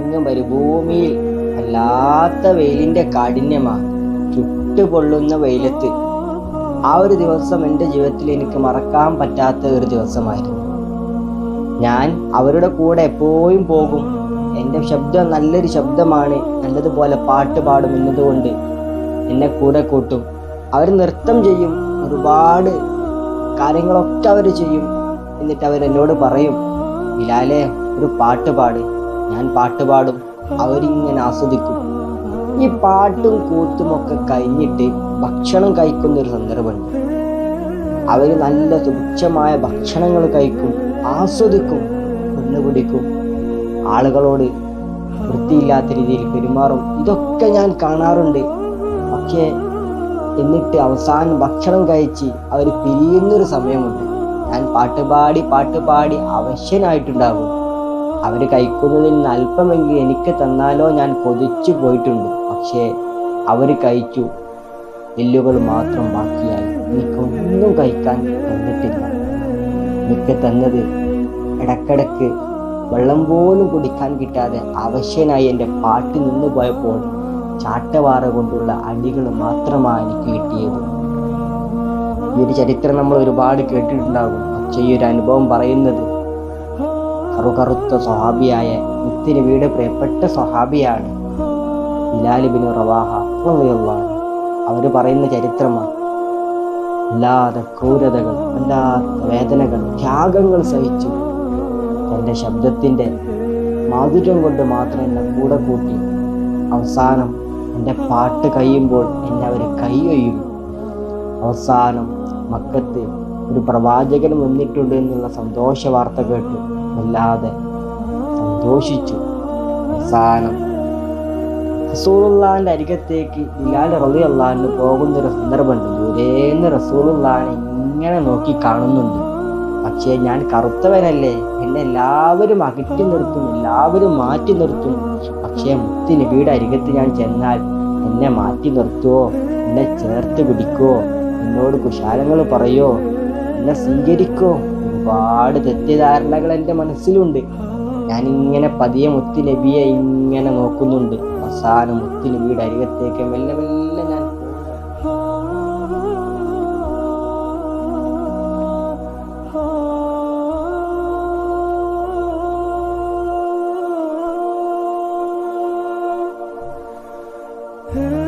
അങ്ങ് മരുഭൂമിയിൽ വല്ലാത്ത വെയിലിന്റെ കാഠിന്യമാണ് ചുട്ടുപൊള്ളുന്ന വെയിലത്ത്. ആ ഒരു ദിവസം എന്റെ ജീവിതത്തിൽ എനിക്ക് മറക്കാൻ പറ്റാത്ത ഒരു ദിവസമായിരുന്നു. ഞാൻ അവരുടെ കൂടെ എപ്പോഴും പോകും. എന്റെ ശബ്ദം നല്ലൊരു ശബ്ദമാണ്. നല്ലതുപോലെ പാട്ട് പാടും എന്നതുകൊണ്ട് എന്നെ കൂടെ കൂട്ടും. അവർ നൃത്തം ചെയ്യും. ഒരുപാട് കാര്യങ്ങളൊക്കെ അവർ ചെയ്യും. എന്നിട്ട് അവരെന്നോട് പറയും ബിലാലെ ഒരു പാട്ട് പാട്. ഞാൻ പാട്ട് പാടും. അവരിങ്ങനെ ആസ്വദിക്കും. ഈ പാട്ടും കൂത്തും ഒക്കെ കഴിഞ്ഞിട്ട് ഭക്ഷണം കഴിക്കുന്ന ഒരു സന്ദർഭമുണ്ട്. അവർ നല്ല തുച്ഛമായ ഭക്ഷണങ്ങൾ കഴിക്കും ആസ്വദിക്കും കൊണ്ടുപിടിക്കും ആളുകളോട് വൃത്തിയില്ലാത്ത രീതിയിൽ പെരുമാറും. ഇതൊക്കെ ഞാൻ കാണാറുണ്ട്. പക്ഷേ എന്നിട്ട് അവസാനം ഭക്ഷണം കഴിച്ച് അവർ പിരിയുന്നൊരു സമയമുണ്ട്. ഞാൻ പാട്ടുപാടി പാട്ടുപാടി അവശ്യനായിട്ടുണ്ടാകും അവർ കഴിക്കുന്നതിൽ നിന്ന് അല്പമെങ്കിലും എനിക്ക് തന്നാലോ ഞാൻ കൊതിച്ചു പോയിട്ടുണ്ട്. പക്ഷേ അവർ കഴിച്ചു. എല്ലുകൾ മാത്രം ബാക്കിയായി. എനിക്കൊന്നും കഴിക്കാൻ തന്നിട്ടില്ല. എനിക്ക് തന്നത് ഇടക്കിടക്ക് വെള്ളം പോലും കുടിക്കാൻ കിട്ടാതെ അവശ്യനായി എന്റെ പാട്ട് നിന്നു പോയപ്പോൾ ചാട്ടവാറ കൊണ്ടുള്ള അടികൾ മാത്രമാണ് എനിക്ക് കിട്ടിയത്. ഈ ഒരു ചരിത്രം നമ്മൾ ഒരുപാട് കേട്ടിട്ടുണ്ടാകും. പക്ഷേ ഈ ഒരു അനുഭവം പറയുന്നത് കറുകറുത്ത സ്വഹാബിയായ മുത്തിന് വീട് പ്രിയപ്പെട്ട സ്വഹാബിയാണ് ബിലാലിബിൻ റവാഹ അവർ പറയുന്ന ചരിത്രമാണ് അല്ലാതെ ക്രൂരതകൾ അല്ലാത്ത വേദനകൾ ത്യാഗങ്ങൾ സഹിച്ചു. തന്റെ ശബ്ദത്തിന്റെ മാധുര്യം കൊണ്ട് മാത്രം എന്നെ കൂടെ കൂട്ടി. അവസാനം എന്റെ പാട്ട് കഴിയുമ്പോൾ എന്നെ അവർ കൈയൊയ്യും അവസാനം മക്കത്ത് ഒരു പ്രവാചകൻ വന്നിട്ടുണ്ട് എന്നുള്ള സന്തോഷ വാർത്ത കേട്ടു. വല്ലാതെ സന്തോഷിച്ചു. അവസാനം റസൂലുള്ളാന്റെ അരികത്തേക്ക് ബിലാൽ റളി അള്ളാഹിന് പോകുന്ന ഒരു സന്ദർഭമുണ്ട്. ദൂരേന്ന് റസൂലുള്ളാനെ ഇങ്ങനെ നോക്കി കാണുന്നുണ്ട്. പക്ഷേ ഞാൻ കറുത്തവനല്ലേ? എന്നെ എല്ലാവരും അകറ്റി നിർത്തും എല്ലാവരും മാറ്റി നിർത്തും. പക്ഷേ മുത്തിന് വീട് അരികത്ത് ഞാൻ ചെന്നാൽ എന്നെ മാറ്റി നിർത്തുവോ? എന്നെ ചേർത്ത് പിടിക്കുവോ? എന്നോട് കുശാലങ്ങൾ പറയോ? എന്നെ സ്വീകരിക്കോ? ഒരുപാട് തെറ്റിദ്ധാരണകൾ എന്റെ മനസ്സിലുണ്ട്. ഞാനിങ്ങനെ പതിയെ മുത്തി നബിയെ ഇങ്ങനെ നോക്കുന്നുണ്ട്. അവസാന മുത്തി ലഭിയുടെ അരികത്തേക്ക് മെല്ലെ മെല്ലെ ഞാൻ Hey